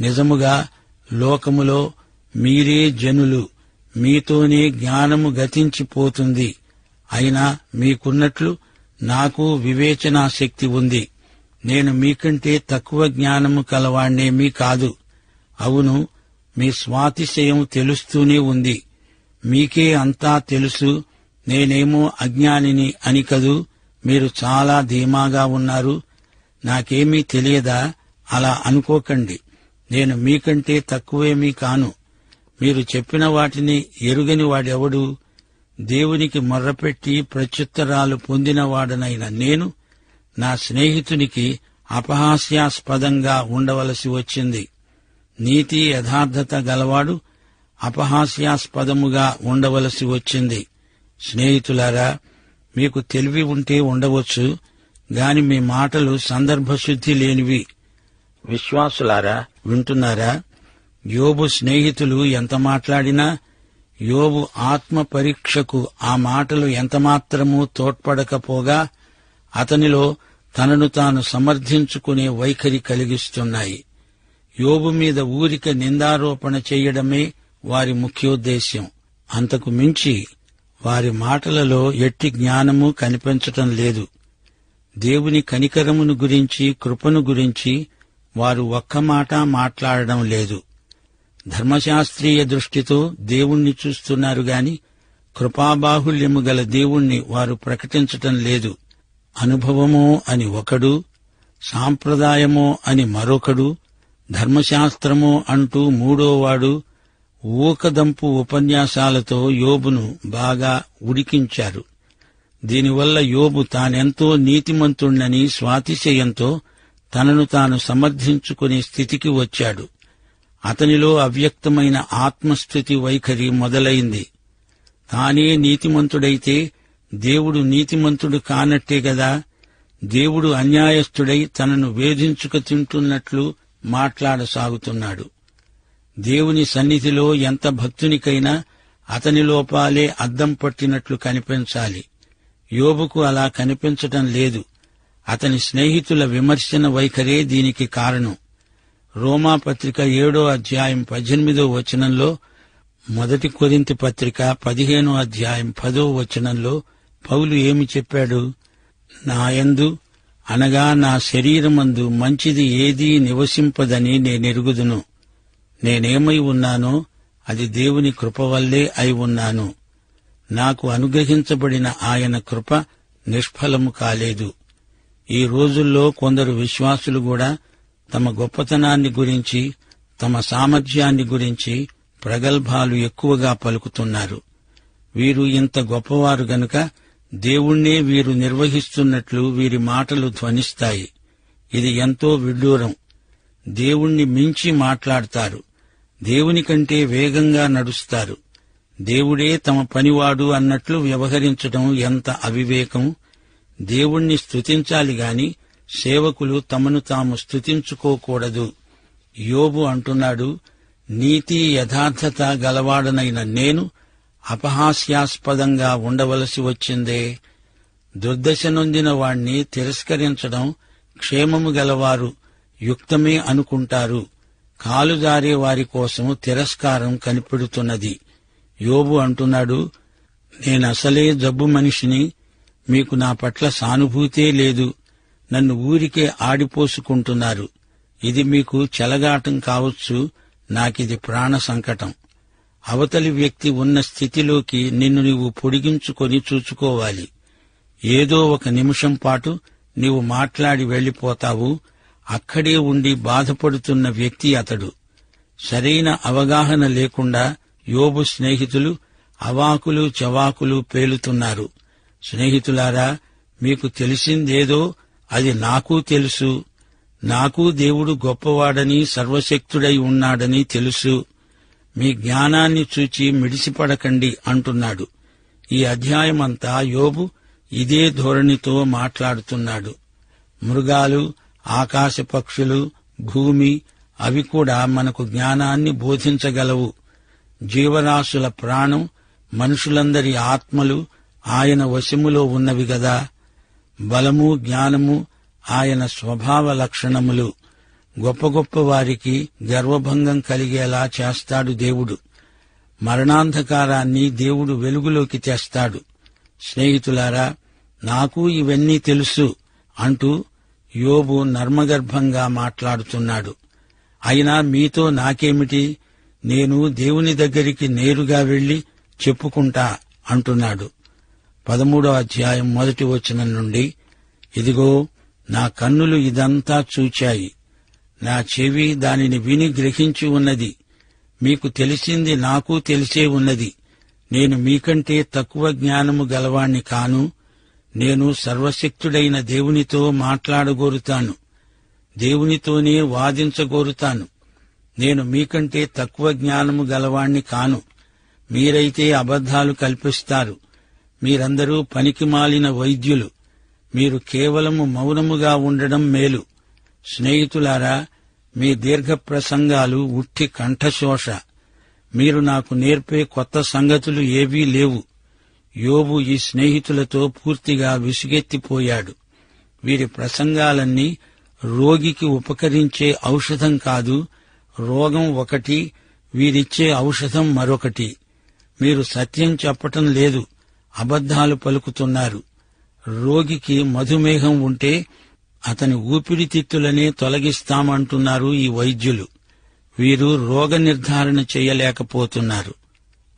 నిజముగా లోకములో మీరే జనులు. మీతోనే జ్ఞానము గతించిపోతుంది. అయినా మీకున్నట్లు నాకు వివేచనా శక్తి ఉంది. నేను మీకంటే తక్కువ జ్ఞానము కలవాణ్ణేమీ కాదు. అవును మీ స్వాతిశయం తెలుస్తూనే ఉంది. మీకే అంతా తెలుసు. నేనేమో అజ్ఞానిని అని కదూ? మీరు చాలా ధీమాగా ఉన్నారు. నాకేమీ తెలియదా? అలా అనుకోకండి. నేను మీకంటే తక్కువేమీ కాను. మీరు చెప్పిన వాటిని ఎరుగని వాడెవడు? దేవునికి మొర్రపెట్టి ప్రత్యుత్తరాలు పొందినవాడనైన నేను నా స్నేహితునికి అపహాస్యాస్పదంగా ఉండవలసి వచ్చింది. నీతి యథార్థత గలవాడు అపహాస్యాస్పదముగా ఉండవలసి వచ్చింది. స్నేహితులారా మీకు తెలివి ఉంటే ఉండవచ్చు గాని మీ మాటలు సందర్భశుద్ధి లేనివి. విశ్వాసులారా వింటున్నారా? యోబు స్నేహితులు ఎంత మాట్లాడినా యోబు ఆత్మ పరీక్షకు ఆ మాటలు ఎంతమాత్రమూ తోడ్పడకపోగా అతనిలో తనను తాను సమర్థించుకునే వైఖరి కలిగిస్తున్నాయి. యోబు మీద ఊరిక నిందారోపణ చేయడమే వారి ముఖ్యోద్దేశ్యం. అంతకు మించి వారి మాటలలో ఎట్టి జ్ఞానము కనిపించటం లేదు. దేవుని కనికరమును గురించి కృపను గురించి వారు ఒక్క మాట మాట్లాడడం లేదు. ధర్మశాస్త్రీయ దృష్టితో దేవుణ్ణి చూస్తున్నారు గాని కృపాబాహుల్యము గల దేవుణ్ణి వారు ప్రకటించటం లేదు. అనుభవమో అని ఒకడు సాంప్రదాయమో అని మరొకడు ధర్మశాస్త్రమో అంటూ మూడోవాడు ఊకదంపు ఉపన్యాసాలతో యోబును బాగా ఉడికించారు. దీనివల్ల యోబు తానెంతో నీతిమంతుణ్ణని స్వాతిశయంతో తనను తాను సమర్థించుకునే స్థితికి వచ్చాడు. అతనిలో అవ్యక్తమైన ఆత్మస్థుతి వైఖరి మొదలైంది. తానే నీతిమంతుడైతే దేవుడు నీతిమంతుడు కానట్టే గదా దేవుడు అన్యాయస్థుడై తనను వేధించుక తింటున్నట్లు మాట్లాడసాగుతున్నాడు. దేవుని సన్నిధిలో ఎంత భక్తునికైనా అతని లోపాలే అద్దం పట్టినట్లు కనిపించాలి. యోబుకు అలా కనిపించటం లేదు. అతని స్నేహితుల విమర్శన వైఖరే దీనికి కారణం. రోమా పత్రిక ఏడో అధ్యాయం పద్దెనిమిదో వచనంలో మొదటి కొరింతి పత్రిక పదిహేనో అధ్యాయం పదో వచనంలో పౌలు ఏమి చెప్పాడు? నాయందు అనగా నా శరీరమందు మంచిది ఏదీ నివసింపదని నేనెరుగుదును నేనేమై ఉన్నానో అది దేవుని కృప వల్లే అయి ఉన్నాను. నాకు అనుగ్రహించబడిన ఆయన కృప నిష్ఫలము కాలేదు. ఈ రోజుల్లో కొందరు విశ్వాసులు కూడా తమ గొప్పతనాన్ని గురించి తమ సామర్థ్యాన్ని గురించి ప్రగల్భాలు ఎక్కువగా పలుకుతున్నారు. వీరు ఇంత గొప్పవారు గనుక దేవుణ్ణే వీరు నిర్వహిస్తున్నట్లు వీరి మాటలు ధ్వనిస్తాయి. ఇది ఎంతో విడ్డూరం. దేవుణ్ణి మించి మాట్లాడతారు. దేవుని కంటే వేగంగా నడుస్తారు. దేవుడే తమ పనివాడు అన్నట్లు వ్యవహరించడం ఎంత అవివేకం! దేవుణ్ణి స్తుతించాలి గాని సేవకులు తమను తాము స్తుతించుకోకూడదు. యోబు అంటున్నాడు నీతి యథార్థత గలవాడనైన నేను అపహాస్యాస్పదంగా ఉండవలసి వచ్చిందే. దుర్దశ నొందిన వాణ్ణి తిరస్కరించడం క్షేమము గలవారు యుక్తమే అనుకుంటారు. కాలుజారే వారి కోసం తిరస్కారం కనిపెడుతున్నది. యోబు అంటున్నాడు నేనసలే జబ్బు మనిషిని మీకు నా పట్ల సానుభూతే లేదు. నన్ను ఊరికే ఆడిపోసుకుంటున్నారు. ఇది మీకు చెలగాటం కావచ్చు. నాకిది ప్రాణ సంకటం. అవతలి వ్యక్తి ఉన్న స్థితిలోకి నిన్ను నీవు పొడిగించుకొని చూచుకోవాలి. ఏదో ఒక నిమిషం పాటు నీవు మాట్లాడి వెళ్ళిపోతావు అక్కడే ఉండి బాధపడుతున్న వ్యక్తి అతడు. సరైన అవగాహన లేకుండా యోబు స్నేహితులు అవాకులు చవాకులు పేలుతున్నారు. స్నేహితులారా మీకు తెలిసిందేదో అది నాకు తెలుసు. నాకు దేవుడు గొప్పవాడని సర్వశక్తుడై ఉన్నాడని తెలుసు. మీ జ్ఞానాన్ని చూచి మిడిసిపడకండి అంటున్నాడు. ఈ అధ్యాయమంతా యోబు ఇదే ధోరణితో మాట్లాడుతున్నాడు. మృగాలు ఆకాశ పక్షులు భూమి అవి కూడా మనకు జ్ఞానాన్ని బోధించగలవు. జీవరాశుల ప్రాణం మనుషులందరి ఆత్మలు ఆయన వశములో ఉన్నవి గదా. బలము జ్ఞానము ఆయన స్వభావ లక్షణములు. గొప్ప గొప్ప వారికి గర్వభంగం కలిగేలా చేస్తాడు దేవుడు. మరణాంధకారాన్ని దేవుడు వెలుగులోకి తెస్తాడు. స్నేహితులారా నాకు ఇవన్నీ తెలుసు అంటూ యోబు నర్మగర్భంగా మాట్లాడుతున్నాడు. అయినా మీతో నాకేమిటి? నేను దేవుని దగ్గరికి నేరుగా వెళ్ళి చెప్పుకుంటా అంటున్నాడు. పదమూడో అధ్యాయం మొదటి వచనం నుండి ఇదిగో నా కన్నులు ఇదంతా చూచాయి. నా చెవి దానిని విని గ్రహించి ఉన్నది. మీకు తెలిసింది నాకు తెలిసే ఉన్నది. నేను మీకంటే తక్కువ జ్ఞానము గలవాణ్ణి కాను. నేను సర్వశక్తుడైన దేవునితో మాట్లాడగోరుతాను. దేవునితోనే వాదించగోరుతాను. నేను మీకంటే తక్కువ జ్ఞానము గలవాణ్ణి కాను. మీరైతే అబద్ధాలు కల్పిస్తారు. మీరందరూ పనికిమాలిన వైద్యులు. మీరు కేవలము మౌనముగా ఉండడం మేలు. స్నేహితులారా మీ దీర్ఘ ప్రసంగాలు ఉట్టి కంఠశోష. మీరు నాకు నేర్పే కొత్త సంగతులు ఏవీ లేవు. యోబు ఈ స్నేహితులతో పూర్తిగా విసుగెత్తిపోయాడు. వీరి ప్రసంగాలన్నీ రోగికి ఉపకరించే ఔషధం కాదు రోగం ఒకటి వీరిచ్చే ఔషధం మరొకటి. మీరు సత్యం చెప్పటం లేదు. అబద్ధాలు పలుకుతున్నారు. రోగికి మధుమేహం ఉంటే అతని ఊపిరితిత్తులనే తొలగిస్తామంటున్నారు ఈ వైద్యులు. వీరు రోగ నిర్ధారణ చేయలేకపోతున్నారు.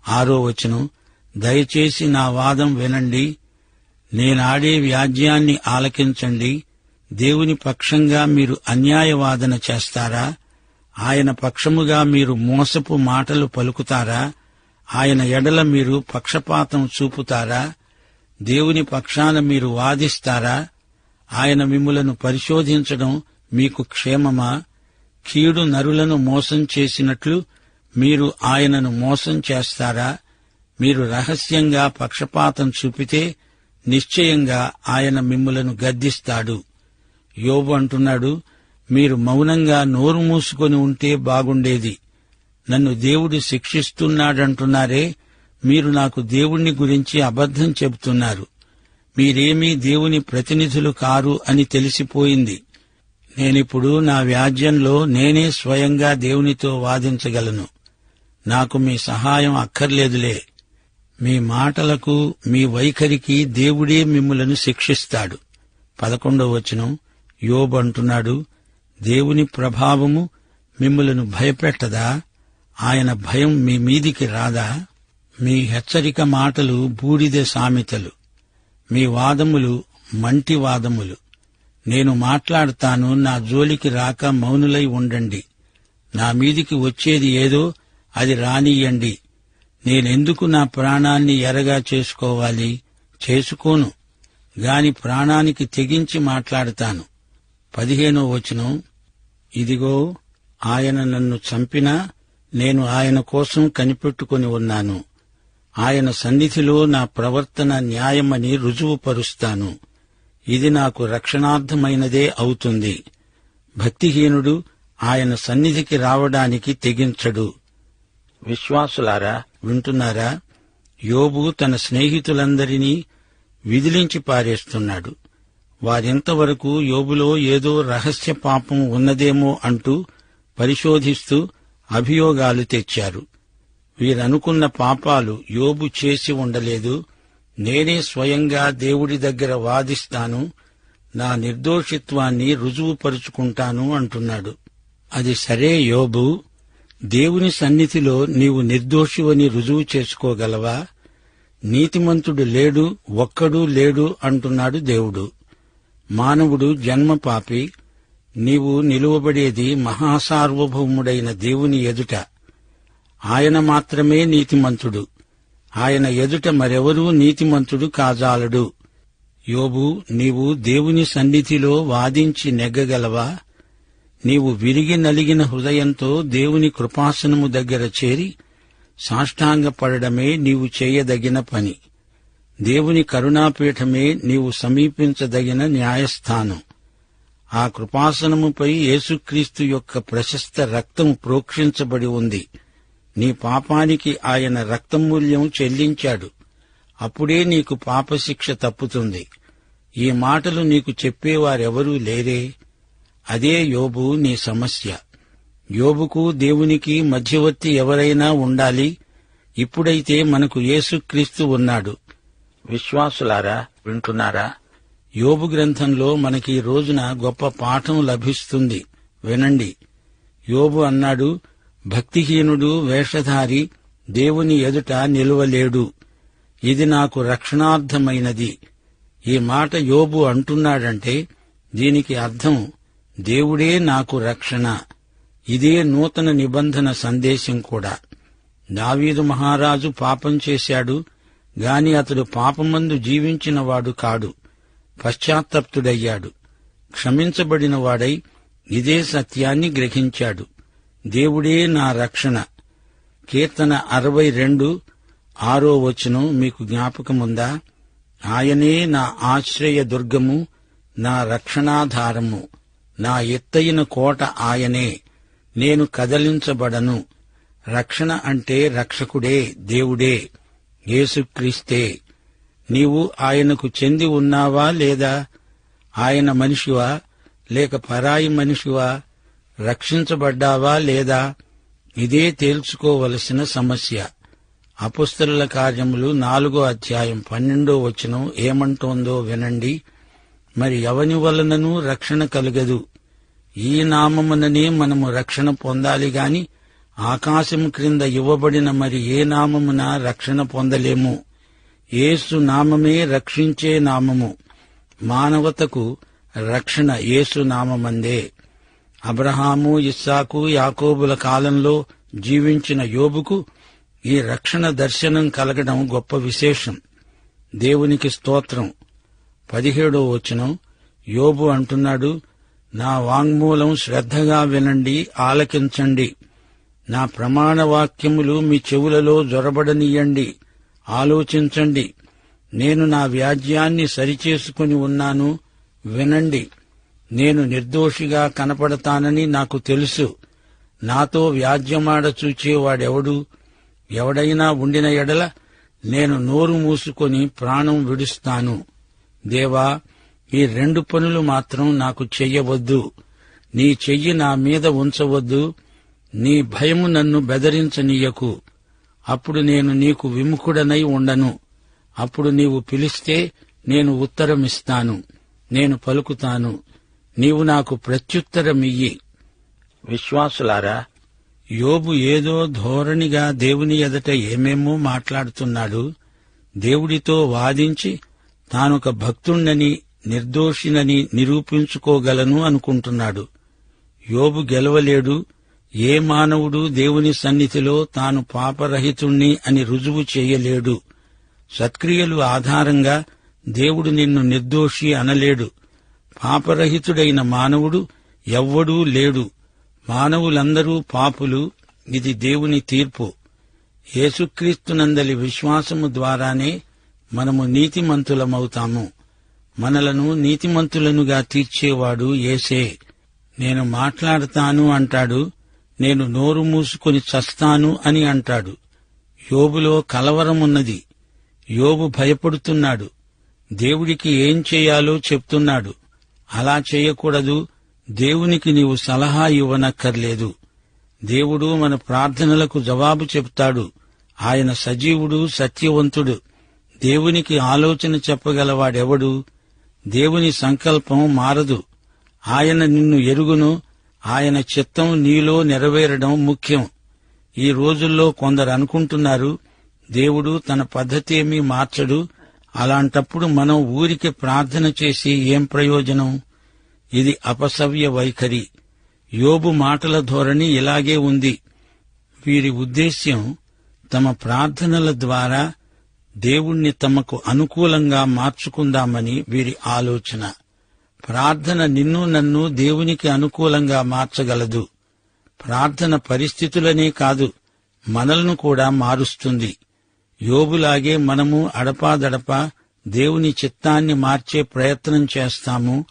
ఆరో వచనం దయచేసి నా వాదం వినండి. నేనాడే వ్యాజ్యాన్ని ఆలకించండి. దేవుని పక్షంగా మీరు అన్యాయవాదన చేస్తారా? ఆయన పక్షముగా మీరు మోసపు మాటలు పలుకుతారా? ఆయన ఎడల మీరు పక్షపాతం చూపుతారా? దేవుని పక్షాన మీరు వాదిస్తారా? ఆయన మిమ్ములను పరిశోధించడం మీకు క్షేమమా? కీడు నరులను మోసం చేసినట్లు మీరు ఆయనను మోసం చేస్తారా? మీరు రహస్యంగా పక్షపాతం చూపితే నిశ్చయంగా ఆయన మిమ్ములను గద్దిస్తాడు. యోబు అంటున్నాడు మీరు మౌనంగా నోరు మూసుకొని ఉంటే బాగుండేది. నన్ను దేవుడు శిక్షిస్తున్నాడంటున్నారే మీరు నాకు దేవుణ్ణి గురించి అబద్ధం చెబుతున్నారు. మీరేమీ దేవుని ప్రతినిధులు కారు అని తెలిసిపోయింది. నేనిప్పుడు నా వ్యాజ్యంలో నేనే స్వయంగా దేవునితో వాదించగలను. నాకు మీ సహాయం అక్కర్లేదులే. మీ మాటలకు మీ వైఖరికి దేవుడే మిమ్ములను శిక్షిస్తాడు. పదకొండవ వచనం యోబు అంటున్నాడు దేవుని ప్రభావము మిమ్ములను భయపెట్టదా? ఆయన భయం మీ మీదికి రాదా? మీ హెచ్చరిక మాటలు బూడిద సామెతలు. మీ వాదములు మంటి వాదములు. నేను మాట్లాడతాను నా జోలికి రాక మౌనులై ఉండండి. నా మీదికి వచ్చేది ఏదో అది రానియండి నేనెందుకు నా ప్రాణాన్ని ఎరగా చేసుకోవాలి? చేసుకోను. గాని ప్రాణానికి తెగించి మాట్లాడతాను. పదిహేనో వచనం. ఇదిగో ఆయన నన్ను చంపినా నేను ఆయన కోసం కనిపెట్టుకుని ఉన్నాను. ఆయన సన్నిధిలో నా ప్రవర్తన న్యాయమని రుజువుపరుస్తాను. ఇది నాకు రక్షణార్థమైనదే అవుతుంది. భక్తిహీనుడు ఆయన సన్నిధికి రావడానికి తెగించడు. విశ్వాసులారా వింటున్నారా? యోబు తన స్నేహితులందరినీ విదిలించి పారేస్తున్నాడు. వారింతవరకు యోబులో ఏదో రహస్య పాపం ఉన్నదేమో అంటూ పరిశోధిస్తూ అభియోగాలు తెచ్చారు. వీరనుకున్న పాపాలు యోబు చేసి ఉండలేదు. నేనే స్వయంగా దేవుడి దగ్గర వాదిస్తాను. నా నిర్దోషిత్వాన్ని రుజువుపరుచుకుంటాను అంటున్నాడు. అది సరే యోబు. దేవుని సన్నిధిలో నీవు నిర్దోషివని రుజువు చేసుకోగలవా? నీతిమంతుడు లేడు ఒక్కడూ లేడు అంటున్నాడు దేవుడు. మానవుడు జన్మపాపి నీవు నిలువబడేది మహాసార్వభౌముడైన దేవుని ఎదుట. ఆయన మాత్రమే నీతిమంతుడు. ఆయన ఎదుట మరెవరూ నీతిమంతుడు కాజాలడు. యోబు నీవు దేవుని సన్నిధిలో వాదించి నెగ్గగలవా? నీవు విరిగి నలిగిన హృదయంతో దేవుని కృపాసనము దగ్గర చేరి సాష్టాంగపడమే నీవు చేయదగిన పని. దేవుని కరుణాపీఠమే నీవు సమీపించదగిన న్యాయస్థానం. ఆ కృపాసనముపై యేసుక్రీస్తు యొక్క ప్రశస్త రక్తం ప్రోక్షించబడి ఉంది. నీ పాపానికి ఆయన రక్తమూల్యం చెల్లించాడు. అప్పుడే నీకు పాపశిక్ష తప్పుతుంది. ఈ మాటలు నీకు చెప్పేవారెవరూ లేరే. అదే యోబు నీ సమస్య. యోబుకు దేవునికి మధ్యవర్తి ఎవరైనా ఉండాలి. ఇప్పుడైతే మనకు యేసుక్రీస్తు ఉన్నాడు. విశ్వాసులారా వింటున్నారా? యోబు గ్రంథంలో మనకి ఈ రోజున గొప్ప పాఠం లభిస్తుంది. వినండి. యోబు అన్నాడు భక్తిహీనుడు వేషధారి దేవుని ఎదుట నిలువలేడు. ఇది నాకు రక్షణార్థమైనది. ఈ మాట యోబు అంటున్నాడంటే దీనికి అర్థం దేవుడే నాకు రక్షణ. ఇదే నూతన నిబంధన సందేశం కూడా. దావీదు మహారాజు పాపం చేశాడు గాని అతడు పాపమందు జీవించినవాడు కాడు. పశ్చాత్తప్తుడయ్యాడు. క్షమించబడిన వాడై ఇదే సత్యాన్ని గ్రహించాడు. దేవుడే నా రక్షణ. కీర్తన అరవై రెండు ఆరో వచనం మీకు జ్ఞాపకముందా? ఆయనే నా ఆశ్రయ దుర్గము నా రక్షణాధారము. నా ఎత్తయిన కోట ఆయనే. నేను కదలించబడను. రక్షణ అంటే రక్షకుడే దేవుడే యేసుక్రీస్తే. నీవు ఆయనకు చెంది ఉన్నావా లేదా? ఆయన మనిషివా? లేక పరాయి మనిషివా? రక్షించబడ్డావా లేదా? ఇదే తేల్చుకోవలసిన సమస్య. అపుస్తల కార్యములు నాలుగో అధ్యాయం పన్నెండో వచనం ఏమంటోందో వినండి. మరి ఎవని వలనను రక్షణ కలుగదు. ఈ నామముననే మనము రక్షణ పొందాలి గాని ఆకాశం క్రింద ఇవ్వబడిన మరి ఏ నామమున రక్షణ పొందలేము. యేసు నామమే రక్షించే నామము. మానవతకు రక్షణ యేసు నామమందే. అబ్రహాము ఇస్సాకు యాకోబుల కాలంలో జీవించిన యోబుకు ఈ రక్షణ దర్శనం కలగడం గొప్ప విశేషం. దేవునికి స్తోత్రం. పదిహేడో వచనం. యోబు అంటున్నాడు నా వాంగ్మూలం శ్రద్ధగా వినండి ఆలకించండి. నా ప్రమాణ వాక్యములు మీ చెవులలో జొరబడనీయండి. ఆలోచించండి. నేను నా వ్యాజ్యాన్ని సరిచేసుకుని ఉన్నాను. వినండి. నేను నిర్దోషిగా కనపడతానని నాకు తెలుసు. నాతో వ్యాజ్యమాడ చూచేవాడెవడు ఎవడైనా ఉండిన ఎడల నేను నోరు మూసుకొని ప్రాణం విడుస్తాను. దేవా ఈ రెండు పనులు మాత్రం నాకు చెయ్యవద్దు. నీ చెయ్యి నా మీద ఉంచవద్దు. నీ భయము నన్ను బెదరించనీయకు. అప్పుడు నేను నీకు విముఖుడనై ఉండను. అప్పుడు నీవు పిలిస్తే నేను ఉత్తరమిస్తాను. నేను పలుకుతాను. నీవు నాకు ప్రత్యుత్తరమియ్యి. విశ్వాసులారా యోబు ఏదో ధోరణిగా దేవుని ఎదట ఏమేమో మాట్లాడుతున్నాడు. దేవుడితో వాదించి తానొక భక్తుణ్ణని నిర్దోషినని నిరూపించుకోగలను అనుకుంటున్నాడు. యోబు గెలవలేడు ఏ మానవుడు దేవుని సన్నిధిలో తాను పాపరహితుణ్ణి అని రుజువు చేయలేడు. సత్క్రియలు ఆధారంగా దేవుడు నిన్ను నిర్దోషి అనలేడు. పాపరహితుడైన మానవుడు ఎవ్వడూ లేడు. మానవులందరూ పాపులు ఇది దేవుని తీర్పు. యేసుక్రీస్తునందలి విశ్వాసము ద్వారానే మనము నీతిమంతులమవుతాము. మనలను నీతిమంతులనుగా తీర్చేవాడు ఏసే నేను మాట్లాడతాను అంటాడు నేను నోరు మూసుకొని చస్తాను అని అంటాడు. యోబులో కలవరమున్నది. యోబు భయపడుతున్నాడు. దేవుడికి ఏం చేయాలో చెప్తున్నాడు. అలా చేయకూడదు. దేవునికి నీవు సలహా ఇవ్వనక్కర్లేదు. దేవుడు మన ప్రార్థనలకు జవాబు చెప్తాడు. ఆయన సజీవుడు సత్యవంతుడు. దేవునికి ఆలోచన చెప్పగలవాడెవడు? దేవుని సంకల్పం మారదు. ఆయన నిన్ను ఎరుగును ఆయన చిత్తం నీలో నెరవేరడం ముఖ్యం. ఈ రోజుల్లో కొందరు అనుకుంటున్నారు దేవుడు తన పద్ధతేమీ మార్చడు అలాంటప్పుడు మనం ఊరికి ప్రార్థన చేసి ఏం ప్రయోజనం? ఇది అపసవ్య వైఖరి. యోబు మాటల ధోరణి ఇలాగే ఉంది. వీరి ఉద్దేశ్యం తమ ప్రార్థనల ద్వారా దేవుణ్ణి తమకు అనుకూలంగా మార్చుకుందామని వీరి ఆలోచన. ప్రార్థన నిన్ను నన్ను దేవునికి అనుకూలంగా మార్చగలదు. ప్రార్థన పరిస్థితులనే కాదు మనలను కూడా మారుస్తుంది. యోబులాగే మనము అడపాదడపా దేవుని చిత్తాన్ని మార్చే ప్రయత్నం చేస్తాము.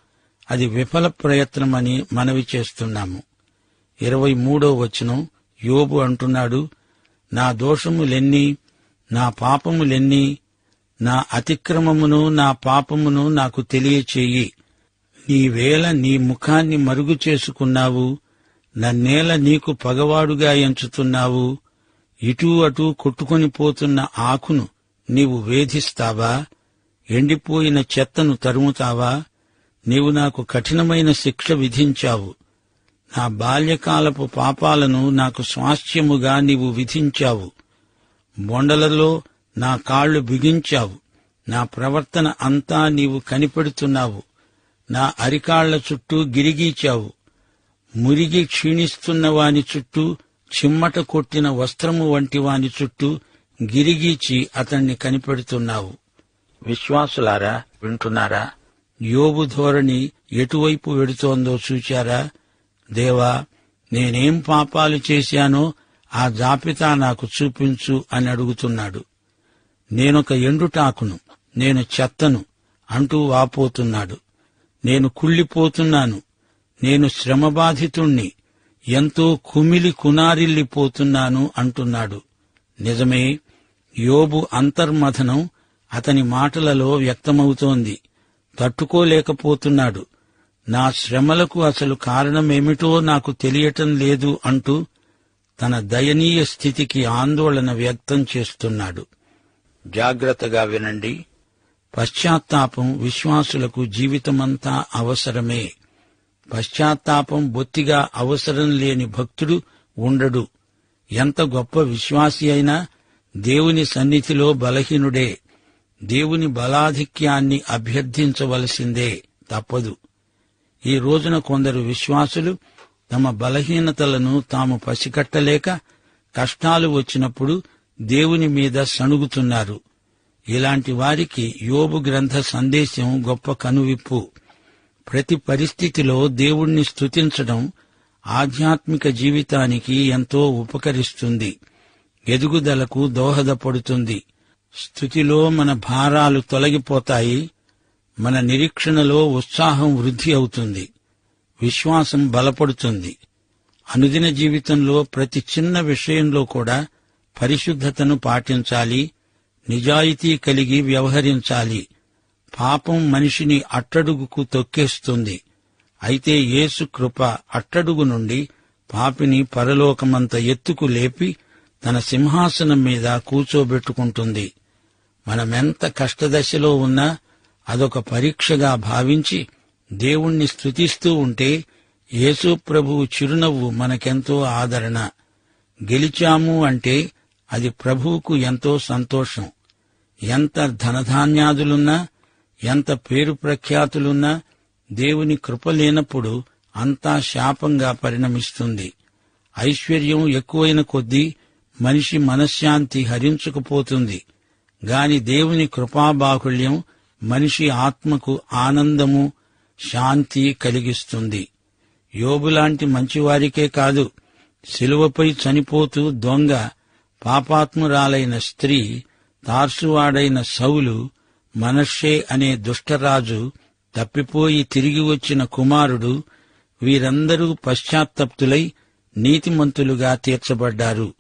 అది విఫల ప్రయత్నమని మనవి చేస్తున్నాము. ఇరవై మూడో వచనం యోబు అంటున్నాడు నా దోషములెన్ని నా పాపములెన్ని నా అతిక్రమమును నా పాపమును నాకు తెలియచేయి. నీవేళ నీ ముఖాన్ని మరుగు చేసుకున్నావు నన్నేల నీకు పగవాడుగా ఎంచుతున్నావు ఇటూ అటూ కొట్టుకొని పోతున్న ఆకును నీవు వేధిస్తావా? ఎండిపోయిన చెత్తను తరుముతావా? నీవు నాకు కఠినమైన శిక్ష విధించావు. నా బాల్యకాలపు పాపాలను నాకు స్వాస్థ్యముగా నీవు విధించావు. బొండలలో నా కాళ్ళు బిగించావు. నా ప్రవర్తన అంతా నీవు కనిపెడుతున్నావు. నా అరికాళ్ళ చుట్టూ గిరిగీచావు. మురిగి క్షీణిస్తున్న వాని చుట్టూ చిమ్మట కొట్టిన వస్త్రము వంటి వాని చుట్టూ గిరిగీచి అతణ్ణి కనిపెడుతున్నావు. విశ్వాసులారా వింటున్నారా? యోబు ధోరణి ఎటువైపు వెడుతోందో చూచారా? దేవా నేనేం పాపాలు చేశానో ఆ జాబితా నాకు చూపించు అని అడుగుతున్నాడు. నేనొక ఎండుటాకును నేను చెత్తను అంటూ వాపోతున్నాడు. నేను కుళ్ళిపోతున్నాను. నేను శ్రమబాధితుణ్ణి. ఎంతో కుమిలి కునారిల్లిపోతున్నాను అంటున్నాడు. నిజమే యోబు అంతర్మథనం అతని మాటలలో వ్యక్తమవుతోంది. తట్టుకోలేకపోతున్నాడు. నా శ్రమలకు అసలు కారణమేమిటో నాకు తెలియటం లేదు అంటూ తన దయనీయ స్థితికి ఆందోళన వ్యక్తం చేస్తున్నాడు. జాగ్రత్తగా వినండి. పశ్చాత్తాపం విశ్వాసులకు జీవితమంతా అవసరమే. పశ్చాత్తాపం బొత్తిగా అవసరం లేని భక్తుడు ఉండడు. ఎంత గొప్ప విశ్వాసి అయినా దేవుని సన్నిధిలో బలహీనుడే. దేవుని బలాధిక్యాన్ని అభ్యర్థించవలసిందే తప్పదు. ఈ రోజున కొందరు విశ్వాసులు తమ బలహీనతలను తాము పసికట్టలేక కష్టాలు వచ్చినప్పుడు దేవుని మీద సణుగుతున్నారు. ఇలాంటి వారికి యోబు గ్రంథ సందేశం గొప్ప కనువిప్పు. ప్రతి పరిస్థితిలో దేవుణ్ణి స్తుతించడం ఆధ్యాత్మిక జీవితానికి ఎంతో ఉపకరిస్తుంది. ఎదుగుదలకు దోహదపడుతుంది. స్థుతిలో మన భారాలు తొలగిపోతాయి. మన నిరీక్షణలో ఉత్సాహం వృద్ధి అవుతుంది. విశ్వాసం బలపడుతుంది. అనుదిన జీవితంలో ప్రతి చిన్న విషయంలో కూడా పరిశుద్ధతను పాటించాలి. నిజాయితీ కలిగి వ్యవహరించాలి. పాపం మనిషిని అట్టడుగుకు తొక్కేస్తుంది. అయితే యేసు కృప అట్టడుగు నుండి పాపిని పరలోకమంత ఎత్తుకు లేపి తన సింహాసనం మీద కూచోబెట్టుకుంటుంది మనమెంత కష్టదశలో ఉన్నా అదొక పరీక్షగా భావించి దేవుణ్ణి స్తుతిస్తూ ఉంటే యేసు ప్రభువు చిరునవ్వు మనకెంతో ఆదరణ. గెలిచాము అంటే అది ప్రభువుకు ఎంతో సంతోషం. ఎంత ధనధాన్యాదులున్నా ఎంత పేరు ప్రఖ్యాతులున్నా దేవుని కృప లేనప్పుడు అంతా శాపంగా పరిణమిస్తుంది. ఐశ్వర్యం ఎక్కువైన కొద్దీ మనిషి మనశ్శాంతి హరించుకుపోతుంది. గాని దేవుని కృపాబాహుళ్యం మనిషి ఆత్మకు ఆనందము శాంతి కలిగిస్తుంది. యోబులాంటి మంచివారికే కాదు శిలువపై చనిపోతూ దొంగ పాపాత్మురాలైన స్త్రీ తార్సువాడైన సౌలు మనషే అనే దుష్టరాజు తప్పిపోయి తిరిగి వచ్చిన కుమారుడు వీరందరూ పశ్చాత్తప్తులై నీతిమంతులుగా తీర్చబడ్డారు.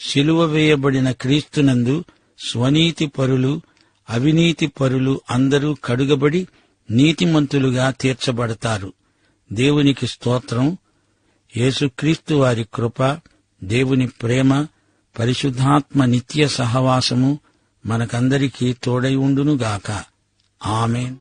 శిలువ వేయబడిన క్రీస్తునందు స్వనీతి పరులు అవినీతి పరులు అందరూ కడుగబడి నీతిమంతులుగా తీర్చబడతారు. దేవునికి స్తోత్రం. యేసుక్రీస్తు వారి కృప దేవుని ప్రేమ పరిశుద్ధాత్మ నిత్య సహవాసము మనకందరికీ తోడై ఉండునుగాక. ఆమెన్.